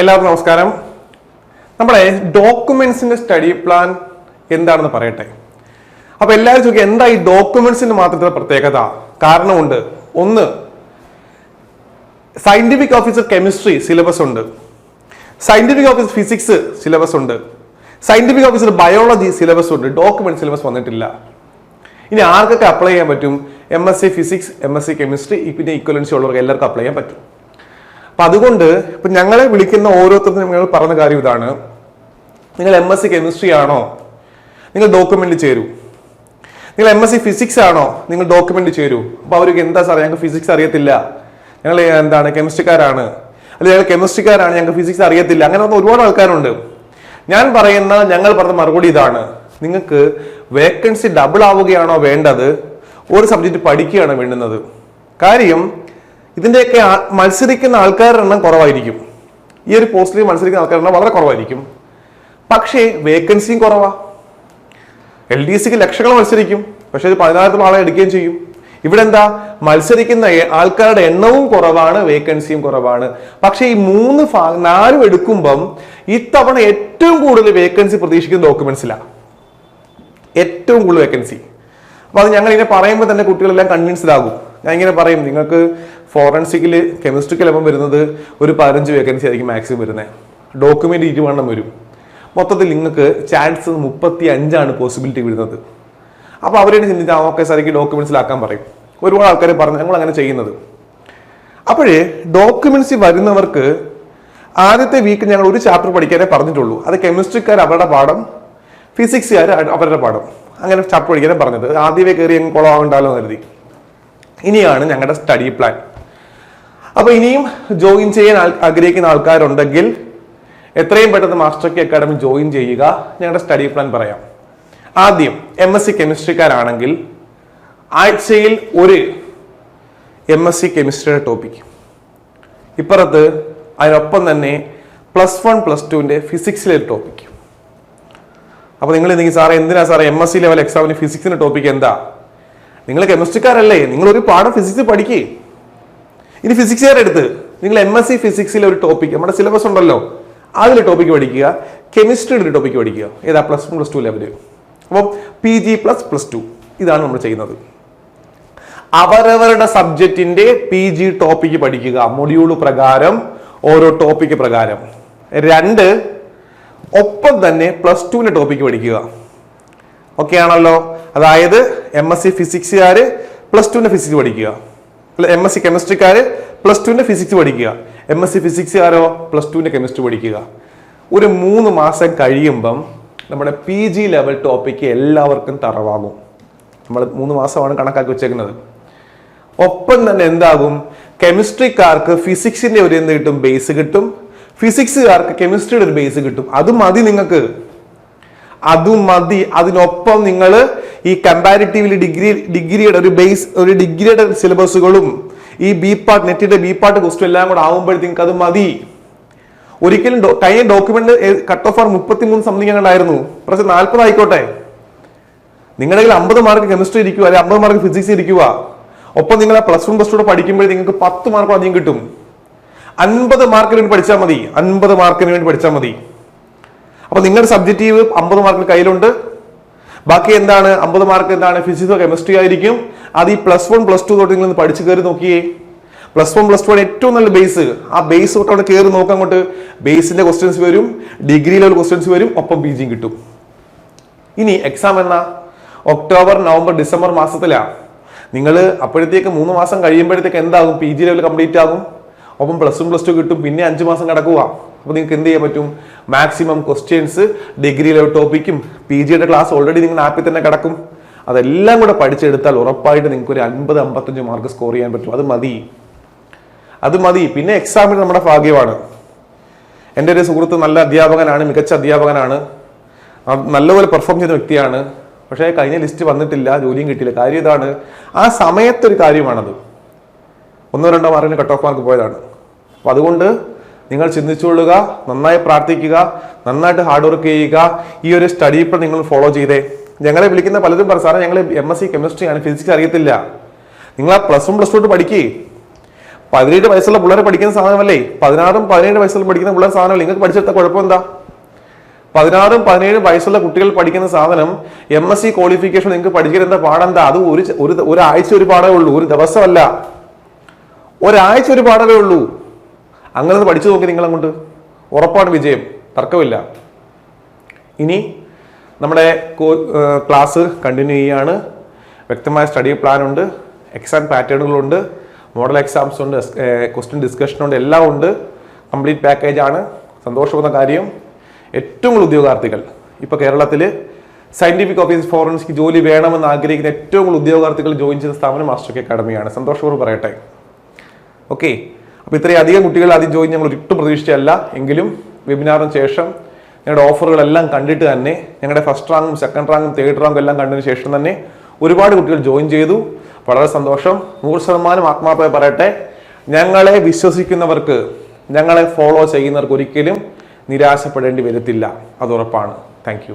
എല്ലാവർക്കും നമസ്കാരം. നമ്മുടെ ഡോക്യുമെന്റ്സിന്റെ സ്റ്റഡി പ്ലാൻ എന്താണെന്ന് പറയട്ടെ. അപ്പൊ എല്ലാവരും ചോദിക്കുക എന്താ ഈ ഡോക്യുമെന്റ്സിന്റെ മാത്രത്തെ പ്രത്യേകത? കാരണമുണ്ട്. ഒന്ന് സയന്റിഫിക് ഓഫീസർ കെമിസ്ട്രി സിലബസ് ഉണ്ട്. സയന്റിഫിക് ഓഫീസർ ഫിസിക്സ് സിലബസ് ഉണ്ട്. സയന്റിഫിക് ഓഫീസർ ബയോളജി സിലബസ് ഉണ്ട്. ഡോക്യുമെന്റ് സിലബസ് വന്നിട്ടില്ല. ഇനി ആർക്കൊക്കെ അപ്ലൈ ചെയ്യാൻ പറ്റും? M S C physics M S C chemistry പിന്നെ ഇക്വലൻസി ഉള്ളവർക്ക് എല്ലാവർക്കും അപ്ലൈ ചെയ്യാൻ പറ്റും. അപ്പൊ അതുകൊണ്ട് ഇപ്പൊ ഞങ്ങളെ വിളിക്കുന്ന ഓരോരുത്തർക്കും നിങ്ങൾ പറഞ്ഞ കാര്യം ഇതാണ്. നിങ്ങൾ എം എസ് സി കെമിസ്ട്രി ആണോ? നിങ്ങൾ ഡോക്യുമെന്റ് ചേരൂ. നിങ്ങൾ എം എസ് സി ഫിസിക്സ് ആണോ? നിങ്ങൾ ഡോക്യുമെന്റ് ചേരൂ. അപ്പൊ അവർക്ക് എന്താ സാറേ? ഞങ്ങൾക്ക് ഫിസിക്സ് അറിയത്തില്ല. ഞങ്ങൾ എന്താണ് കെമിസ്ട്രിക്കാരാണ് അല്ലെങ്കിൽ ഞങ്ങൾ കെമിസ്ട്രിക്കാരാണ് ഞങ്ങൾക്ക് ഫിസിക്സ് അറിയത്തില്ല. അങ്ങനെ വന്ന ഒരുപാട് ആൾക്കാരുണ്ട്. ഞാൻ പറയുന്ന ഞങ്ങൾ പറഞ്ഞ മറുപടി ഇതാണ്. നിങ്ങൾക്ക് വേക്കൻസി ഡബിൾ ആവുകയാണോ വേണ്ടത്? ഒരു സബ്ജക്റ്റ് പഠിക്കുകയാണ് വേണ്ടുന്നത്. കാര്യം ഇതിന്റെയൊക്കെ മത്സരിക്കുന്ന ആൾക്കാരുടെ എണ്ണം കുറവായിരിക്കും. ഈ ഒരു പോസ്റ്റിൽ മത്സരിക്കുന്ന ആൾക്കാരുടെ എണ്ണം വളരെ കുറവായിരിക്കും. പക്ഷേ വേക്കൻസിയും കുറവാ. എൽ ഡി സിക്ക് ലക്ഷങ്ങൾ മത്സരിക്കും. പക്ഷെ ഒരു പതിനായിരത്തോളം ആളെ എടുക്കുകയും ചെയ്യും. ഇവിടെ എന്താ? മത്സരിക്കുന്ന ആൾക്കാരുടെ എണ്ണവും കുറവാണ് വേക്കൻസിയും കുറവാണ്. പക്ഷെ ഈ മൂന്ന് ഭാഗം നാലും എടുക്കുമ്പം ഇത്തവണ ഏറ്റവും കൂടുതൽ വേക്കൻസി പ്രതീക്ഷിക്കുന്ന ഡോക്യുമെന്റ്സിലാണ് ഏറ്റവും കൂടുതൽ വേക്കൻസി അപ്പൊ അത് ഞങ്ങൾ ഇങ്ങനെ പറയുമ്പോൾ തന്നെ കുട്ടികളെല്ലാം കൺവിൻസ്ഡ് ആകും ഞാൻ ഇങ്ങനെ പറയും നിങ്ങൾക്ക് ഫോറൻസിക്കിൽ കെമിസ്ട്രിക്കൽ അപ്പം വരുന്നത് ഒരു പതിനഞ്ച് വേക്കൻസി ആയിരിക്കും മാക്സിമം വരുന്നത് ഡോക്യുമെന്റ് ഇരുപണ്ണം വരും. മൊത്തത്തിൽ നിങ്ങൾക്ക് ചാൻസ് മുപ്പത്തി അഞ്ചാണ് പോസിബിലിറ്റി വരുന്നത് അപ്പോൾ അവരോട് ചിന്തിച്ചാൽ ഓക്കെ സാർ എനിക്ക് ഡോക്യുമെൻസിലാക്കാൻ പറയും. ഒരുപാട് ആൾക്കാർ പറഞ്ഞു ഞങ്ങൾ അങ്ങനെ ചെയ്യുന്നത്. അപ്പോഴേ ഡോക്യുമെൻസ് വരുന്നവർക്ക് ആദ്യത്തെ വീക്ക് ഞങ്ങൾ ഒരു ചാപ്റ്റർ പഠിക്കാനേ പറഞ്ഞിട്ടുള്ളൂ. അത് കെമിസ്ട്രിക്കാർ അവരുടെ പാഠം ഫിസിക്സുകാർ അവരുടെ പാഠം. അങ്ങനെ ചാപ്റ്റർ പഠിക്കാനേ പറഞ്ഞത്. ആദ്യമേ കയറി ഞങ്ങൾ കുളമാകണ്ടല്ലോ എന്ന് കരുതി. ഇനിയാണ് ഞങ്ങളുടെ സ്റ്റഡി പ്ലാൻ അപ്പൊ ഇനിയും ജോയിൻ ചെയ്യാൻ ആഗ്രഹിക്കുന്ന ആൾക്കാരുണ്ടെങ്കിൽ എത്രയും പെട്ടെന്ന് മാസ്റ്റർ കെ അക്കാഡമി ജോയിൻ ചെയ്യുക. ഞങ്ങളുടെ സ്റ്റഡി പ്ലാൻ പറയാം. ആദ്യം എം എസ് സി കെമിസ്ട്രിക്കാരാണെങ്കിൽ ആഴ്ചയിൽ ഒരു എം എസ് സി കെമിസ്ട്രിയുടെ ടോപ്പിക് ഇപ്പുറത്ത് അതിനൊപ്പം തന്നെ പ്ലസ് വൺ പ്ലസ് ടുവിന്റെ ഫിസിക്സിലെ ഒരു ടോപ്പിക് അപ്പോൾ നിങ്ങൾ എന്തെങ്കിലും സാറേ എന്തിനാ സാറേ എം എസ് സി ലെവൽ എക്സാമിന് ഫിസിക്സിന്റെ ടോപ്പിക് എന്താ? നിങ്ങൾ കെമിസ്ട്രിക്കാരല്ലേ നിങ്ങൾ ഒരു പാഠം ഫിസിക്സ് പഠിക്കേ. ഇനി ഫിസിക്സ് കാർ എടുത്ത്. നിങ്ങൾ എം എസ് സി ഫിസിക്സിലെ ഒരു ടോപ്പിക് നമ്മുടെ സിലബസ് ഉണ്ടല്ലോ. അതിലെ ടോപ്പിക് പഠിക്കുക. കെമിസ്ട്രിയുടെ ഒരു ടോപ്പിക് പഠിക്കുക. ഏതാ? Plus one plus two level അപ്പം P G plus plus two ഇതാണ് നമ്മൾ ചെയ്യുന്നത്. അവരവരുടെ സബ്ജക്റ്റിന്റെ പി ജി ടോപ്പിക്ക് പഠിക്കുക. മൊഡ്യൂൾ പ്രകാരം ഓരോ ടോപ്പിക്ക് പ്രകാരം. രണ്ട് ഒപ്പം തന്നെ പ്ലസ് ടുവിന്റെ ടോപ്പിക്ക് പഠിക്കുക. ഓക്കെ ആണല്ലോ? അതായത് എം എസ് സി ഫിസിക്സുകാർ പ്ലസ് ടുവിന്റെ ഫിസിക്സ് പഠിക്കുക. എം എസ് സി കെമിസ്ട്രിക്കാർ പ്ലസ് ടുവിന്റെ ഫിസിക്സ് പഠിക്കുക. എം എസ് സി ഫിസിക്സുകാരോ പ്ലസ് ടുവിന്റെ കെമിസ്ട്രി പഠിക്കുക. ഒരു മൂന്ന് മാസം കഴിയുമ്പം നമ്മുടെ പി ജി ലെവൽ ടോപ്പിക്ക് എല്ലാവർക്കും തറവാകും നമ്മൾ മൂന്ന് മാസമാണ് കണക്കാക്കി വെച്ചേക്കുന്നത്. ഒപ്പം തന്നെ എന്താകും? കെമിസ്ട്രിക്കാർക്ക് ഫിസിക്സിന്റെ ഒരു എന്ത് കിട്ടും? ബേസ് കിട്ടും. ഫിസിക്സുകാർക്ക് കെമിസ്ട്രിയുടെ ഒരു ബേസ് കിട്ടും. അത് മതി നിങ്ങൾക്ക്. അത് മതി. അതിനൊപ്പം നിങ്ങൾ ഈ കമ്പാരിറ്റീവ്ലി ഡിഗ്രി ഡിഗ്രിയുടെ ഒരു ബേസ് ഒരു ഡിഗ്രിയുടെ സിലബസുകളും ഈ ബി പാർട്ട് നെറ്റിന്റെ ബി പാർട്ട് ക്വസ്റ്റ്യൻ എല്ലാം കൂടെ ആവുമ്പോഴത്തേക്ക് അത് മതി. ഒരിക്കലും കഴിഞ്ഞ ഡോക്യുമെന്റ് കട്ട് ഓഫ് ആർ മുപ്പത്തി മൂന്ന് സംതിങ് ഉണ്ടായിരുന്നു. പക്ഷെ നാൽപ്പത് ആയിക്കോട്ടെ. നിങ്ങളുടെ കയ്യിൽ അമ്പത് മാർക്ക് കെമിസ്ട്രി ഇരിക്കുക അല്ലെങ്കിൽ അമ്പത് മാർക്ക് ഫിസിക്സ് ഇരിക്കുക ഒപ്പം നിങ്ങൾ പ്ലസ് വൺ പ്ലസ് ടു പഠിക്കുമ്പോൾ നിങ്ങൾക്ക് പത്ത് മാർക്ക് അധികം കിട്ടും. അൻപത് മാർക്കിന് വേണ്ടി പഠിച്ചാൽ മതി. അൻപത് മാർക്കിന് വേണ്ടി പഠിച്ചാൽ മതി. അപ്പൊ നിങ്ങളുടെ സബ്ജക്റ്റീവ് അമ്പത് മാർക്ക് കയ്യിലുണ്ട്. ബാക്കി എന്താണ്? അമ്പത് മാർക്ക് എന്താണ്? ഫിസിക്സോ കെമിസ്ട്രി ആയിരിക്കും. അത് ഈ പ്ലസ് വൺ പ്ലസ് ടു തൊട്ട് നിങ്ങൾ പഠിച്ച് കയറി നോക്കിയേ. പ്ലസ് വൺ പ്ലസ് ടു ഏറ്റവും നല്ല ബേസ് ആ ബേസ് തൊട്ട് അവിടെ കയറി നോക്കാൻ അങ്ങോട്ട്. ബേസിന്റെ ക്വസ്റ്റ്യൻസ് വരും. ഡിഗ്രി ലെവൽ ക്വസ്റ്റ്യൻസ് വരും. ഒപ്പം പി ജിയും കിട്ടും. ഇനി എക്സാം എന്നാ? ഒക്ടോബർ നവംബർ ഡിസംബർ മാസത്തിലാണ് നിങ്ങൾ അപ്പോഴത്തേക്ക് മൂന്ന് മാസം കഴിയുമ്പോഴത്തേക്ക് എന്താകും? പി ജി ലെവൽ കംപ്ലീറ്റ് ആകും. ഒപ്പം പ്ലസ് വൺ പ്ലസ് ടു കിട്ടും. പിന്നെ അഞ്ച് മാസം കിടക്കുക അപ്പോൾ നിങ്ങൾക്ക് എന്ത് ചെയ്യാൻ പറ്റും? മാക്സിമം ക്വസ്റ്റ്യൻസ് ഡിഗ്രി ലെവൽ ടോപ്പിക്കും പി ജിയുടെ ക്ലാസ് ഓൾറെഡി നിങ്ങൾ ആപ്പിൽ തന്നെ കിടക്കും. അതെല്ലാം കൂടെ പഠിച്ചെടുത്താൽ ഉറപ്പായിട്ട് നിങ്ങൾക്ക് ഒരു അൻപത് അമ്പത്തഞ്ച് മാർക്ക് സ്കോർ ചെയ്യാൻ പറ്റും. അത് മതി. അത് മതി. പിന്നെ എക്സാമിന് നമ്മുടെ ഭാഗ്യമാണ്. എന്റെ ഒരു സുഹൃത്ത് നല്ല അധ്യാപകനാണ് മികച്ച അധ്യാപകനാണ്. നല്ലപോലെ പെർഫോം ചെയ്ത വ്യക്തിയാണ്. പക്ഷേ കഴിഞ്ഞ ലിസ്റ്റ് വന്നിട്ടില്ല ജോലിയും കിട്ടിയില്ല. കാര്യം ഇതാണ് ആ സമയത്തൊരു കാര്യമാണത്. ഒന്നോ രണ്ടോ മാർക്കിന് കട്ട് ഓഫ് മാർക്ക് പോയതാണ്. അപ്പൊ അതുകൊണ്ട് നിങ്ങൾ ചിന്തിച്ചുകൊള്ളുക നന്നായി പ്രാർത്ഥിക്കുക നന്നായിട്ട് ഹാർഡ് വർക്ക് ചെയ്യുക. ഈ ഒരു സ്റ്റഡി പ്ലാൻ നിങ്ങൾ ഫോളോ ചെയ്തേ. ഞങ്ങളെ വിളിക്കുന്ന പലരും പറ സാറേ ഞങ്ങൾ എം എസ് സി കെമിസ്ട്രി ആണ് ഫിസിക്സ് അറിയത്തില്ല. നിങ്ങൾ ആ പ്ലസ് വൺ പ്ലസ് ടു പഠിക്കേ. പതിനേഴ് വയസ്സുള്ള പിള്ളേർ പഠിക്കുന്ന സാധനമല്ലേ? പതിനാറും പതിനേഴ് വയസ്സുള്ള പഠിക്കുന്ന പിള്ളേർ സാധനമല്ലേ? നിങ്ങൾക്ക് പഠിച്ചെടുത്ത കുഴപ്പം എന്താ പതിനാറും പതിനേഴും വയസ്സുള്ള കുട്ടികൾ പഠിക്കുന്ന സാധനം എം എസ് സി ക്വാളിഫിക്കേഷൻ നിങ്ങൾക്ക് പഠിക്കുന്ന പാടെന്താ? അത് ഒരു ഒരു ആഴ്ച ഒരു പാടേ ഉള്ളൂ ഒരു ദിവസമല്ല. ഒരാഴ്ച ഒരു പാഠമേ ഉള്ളൂ. അങ്ങനെ പഠിച്ചു നോക്കി നിങ്ങൾ അങ്ങോട്ട് ഉറപ്പാണ് വിജയം. തർക്കമില്ല. ഇനി നമ്മുടെ ക്ലാസ് കണ്ടിന്യൂ ചെയ്യുകയാണ് വ്യക്തമായ സ്റ്റഡി പ്ലാൻ ഉണ്ട്. എക്സാം പാറ്റേണുകളുണ്ട് മോഡൽ എക്സാംസ് ഉണ്ട്. ക്വസ്റ്റ്യൻ ഡിസ്കഷൻ ഉണ്ട്. എല്ലാം ഉണ്ട്. കംപ്ലീറ്റ് പാക്കേജ് ആണ്. സന്തോഷമുള്ള കാര്യം. ഏറ്റവും കൂടുതൽ ഉദ്യോഗാർത്ഥികൾ. ഇപ്പോൾ കേരളത്തിൽ സയന്റിഫിക് ഓഫീസ് ഫോറൻസിക് ജോലി വേണമെന്ന് ആഗ്രഹിക്കുന്ന ഏറ്റവും കൂടുതൽ ഉദ്യോഗാർത്ഥികൾ ജോയിൻ ചെയ്ത സ്ഥാപനം മാസ്റ്റർ അക്കാഡമിയാണ് സന്തോഷപൂർവം പറയട്ടെ. ഓക്കെ അപ്പോൾ ഇത്രയും അധികം കുട്ടികൾ ആദ്യം ജോയിൻ ഞങ്ങൾ ഒരിട്ടും പ്രതീക്ഷിച്ചല്ല എങ്കിലും വെബിനാറിന് ശേഷം ഞങ്ങളുടെ ഓഫറുകളെല്ലാം കണ്ടിട്ട് തന്നെ ഞങ്ങളുടെ ഫസ്റ്റ് റാങ്കും സെക്കൻഡ് റാങ്കും തേർഡ് റാങ്കും എല്ലാം കണ്ടതിന് ശേഷം തന്നെ ഒരുപാട് കുട്ടികൾ ജോയിൻ ചെയ്തു. വളരെ സന്തോഷം. നൂറ് ശതമാനം ആത്മാർത്ഥമായി പറയട്ടെ. ഞങ്ങളെ വിശ്വസിക്കുന്നവർക്ക് ഞങ്ങളെ ഫോളോ ചെയ്യുന്നവർക്ക് ഒരിക്കലും നിരാശപ്പെടേണ്ടി വരത്തില്ല. അത് ഉറപ്പാണ്. താങ്ക്